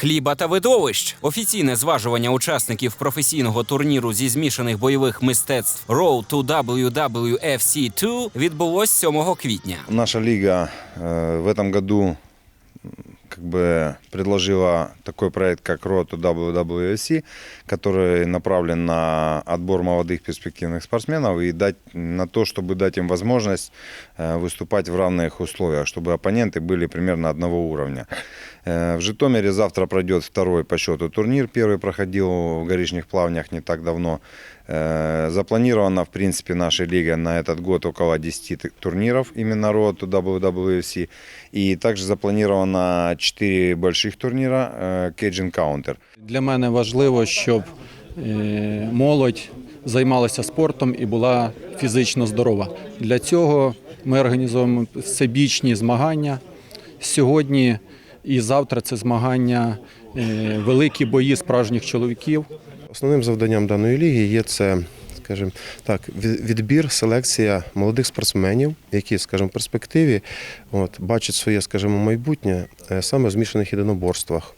Хліба та видовищ. Офіційне зважування учасників професійного турніру зі змішаних бойових мистецтв Road to WWFC 2 відбулось 7 квітня. Наша лига э, в этом году м, как бы предложила такой проект, как Road to WWFC, который направлен на отбор молодых перспективных спортсменов и дать на то, чтобы дать им возможность э, выступать в равных условиях, чтобы оппоненты были примерно одного уровня. Э, В Житомире завтра пройдет второй по счету турнир. Первый проходил в Горишних Плавнях не так давно. Э, Запланировано, в принципе, нашей лиге на этот год около 10 т- турниров, именно Road to WWFC. И также запланировано 4 больших турнира э, Cage Encounter. Для мене важливо, щоб е, молодь займалася спортом і була фізично здорова. Для цього ми організовуємо всебічні змагання. Сьогодні і завтра це змагання, е, великі бої справжніх чоловіків. Основним завданням даної ліги є це, скажімо так, відбір, селекція молодих спортсменів, які, скажімо, в перспективі от, бачать своє, скажімо, майбутнє е, саме в змішаних єдиноборствах.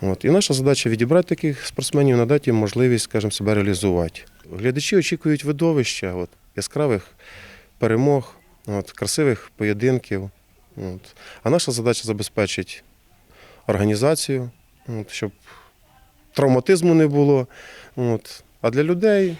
От. І наша задача відібрати таких спортсменів, надати їм можливість, скажімо, себе реалізувати. Глядачі очікують видовища, от, яскравих перемог, от, красивих поєдинків. От. А наша задача забезпечити організацію, от, щоб травматизму не було. От. А для людей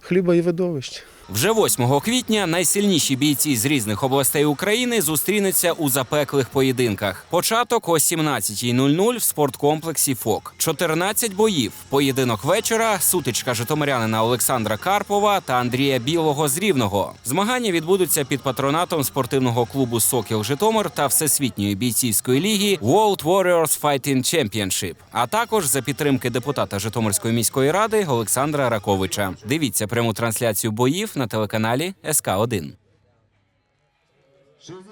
хліба і видовищ. Вже 8 квітня найсильніші бійці з різних областей України зустрінуться у запеклих поєдинках. Початок о 17.00 в спорткомплексі ФОК. 14 боїв. Поєдинок вечора, сутичка житомирянина Олександра Карпова та Андрія Білого з Рівного. Змагання відбудуться під патронатом спортивного клубу Сокіл Житомир та всесвітньої бійцівської ліги World Warriors Fighting Championship, а також за підтримки депутата Житомирської міської ради Олександра Раковича. Дивіться пряму трансляцію боїв на телеканалі СК 1